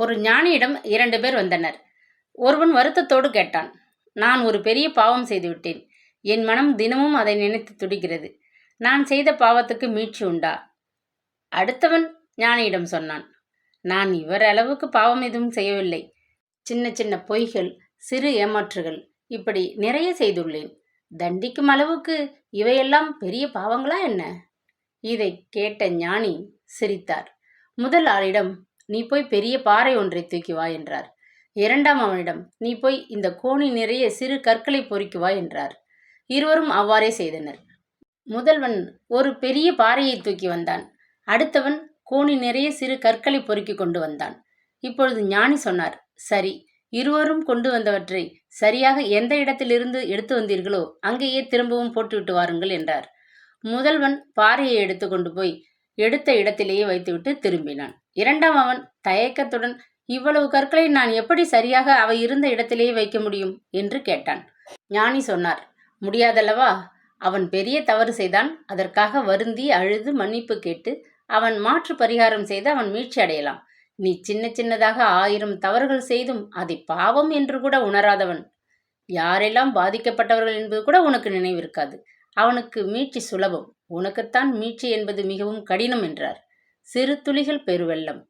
ஒரு ஞானியிடம் இரண்டு பேர் வந்தனர். ஒருவன் வருத்தத்தோடு கேட்டான் நான் ஒரு பெரிய பாவம் செய்துவிட்டேன். என் மனம் தினமும் அதை நினைத்து துடிக்கிறது. நான் செய்த பாவத்துக்கு மீட்சி உண்டா? அடுத்தவன் ஞானியிடம் சொன்னான் நான் இவர் அளவுக்கு பாவம் எதுவும் செய்யவில்லை. சின்ன சின்ன பொய்கள் சிறு ஏமாற்றுகள் இப்படி நிறைய செய்துள்ளேன். தண்டிக்கும் அளவுக்கு இவையெல்லாம் பெரிய பாவங்களா என்ன? இதை கேட்ட ஞானி சிரித்தார். முதல் ஆளிடம் நீ போய் பெரிய பாறை ஒன்றை தூக்கி வா என்றார். இரண்டாம் அவனிடம் நீ போய் இந்த கோணி நிறைய சிறு கற்களை பொறுக்கி வா என்றார். இருவரும் அவ்வாறே செய்தனர். முதல்வன் ஒரு பெரிய பாறையை தூக்கி வந்தான். அடுத்தவன் கோணி நிறைய சிறு கற்களை பொறுக்கி கொண்டு வந்தான். இப்பொழுது ஞானி சொன்னார் சரி இருவரும் கொண்டு வந்தவற்றை சரியாக எந்த இடத்திலிருந்து எடுத்து வந்தீர்களோ அங்கேயே திரும்பவும் போட்டுவிட்டு வாருங்கள் என்றார். முதல்வன் பாறையை எடுத்து கொண்டு போய் எடுத்த இடத்திலேயே வைத்துவிட்டு திரும்பினான். இரண்டாம் அவன் தயக்கத்துடன் இவ்வளவு கற்களை நான் எப்படி சரியாக அவை இருந்த இடத்திலேயே வைக்க முடியும்? என்று கேட்டான். ஞானி சொன்னார் முடியாதல்லவா? அவன் பெரிய தவறு செய்தான். அதற்காக வருந்தி அழுது மன்னிப்பு கேட்டு அவன் மாற்று பரிகாரம் செய்து அவன் மீட்சி அடையலாம். நீ சின்ன சின்னதாக ஆயிரம் தவறுகள் செய்தும் அதை பாவம் என்று கூட உணராதவன். யாரெல்லாம் பாதிக்கப்பட்டவர்கள் என்பது கூட உனக்கு நினைவிருக்காது. அவனுக்கு மீட்சி சுலபம். உனக்குத்தான் மீட்சி என்பது மிகவும் கடினம் என்றார். சிறு துளிகள் பெருவெள்ளம்.